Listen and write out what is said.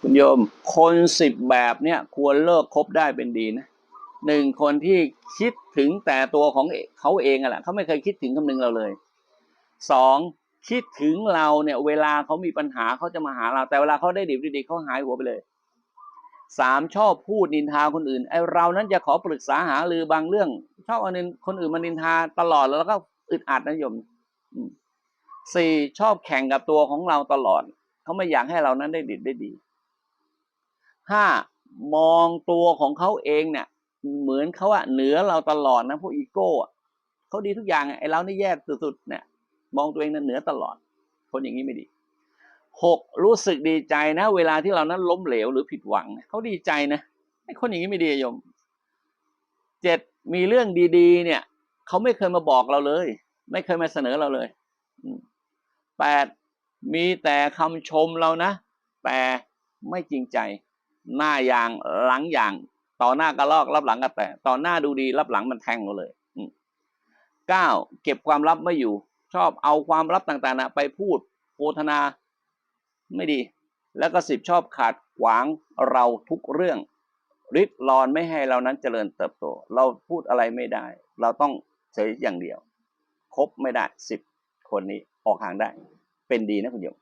คุณโยม คนสิบแบบเนี่ยควรเลิกคบได้เป็นดีนะหนึ่งคนที่คิดถึงแต่ตัวของเขาเองอะแหละเขาไม่เคยคิดถึงคำนึงเราเลยสองคิดถึงเราเนี่ย เวลาเขามีปัญหาเขาจะมาหาเรา แต่เวลาเขาได้ดีดีเขาหายหัวไปเลยสามชอบพูดนินทาคนอื่นไอเรานั้นจะขอปรึกษาหารือบางเรื่อง ชอบเอานินคนอื่นมานินทาตลอดแล้วก็อึดอัดนะโยมสี่ชอบแข่งกับตัวของเราตลอด เขาไม่อยากให้เรานั้นได้ดีได้ดี ห้ามองตัวของเขาเองเนี่ย เหมือนเขาอะเหนือเราตลอดนะพวกอีโก้เขาดีทุกอย่างไอ้เรานี่แย่สุดๆเนี่ย มองตัวเองนั้นเหนือตลอด คนอย่างนี้ไม่ดีหกรู้สึกดีใจนะ เวลาที่เรานั้นล้มเหลวหรือผิดหวังเขาดีใจนะไอ้คนอย่างนี้ไม่ดีโยมเจ็ดมีเรื่องดีๆ เนี่ยเขาไม่เคยมาบอกเราเลย ไม่เคยมาเสนอเราเลยแปดมีแต่คำชมเรานะแต่ไม่จริงใจ หน้าอย่างหลังอย่าง ต่อหน้าก็ลอกรับหลังก็แตต่อหน้าดูดีรับหลังมันแทงเราเลยเก้าเก็บความลับไม่อยู่ ชอบเอาความลับต่างๆนะไปพูดโฆษณาไม่ดี แล้วก็สิบชอบขาดขวางเราทุกเรื่องริดรอนไม่ให้เรานั้นเจริญเติบโต เราพูดอะไรไม่ได้ เราต้องเฉยอย่างเดียวครบไม่ได้สิบคนนี้ออกห่างได้ เป็นดีนะคุณโยม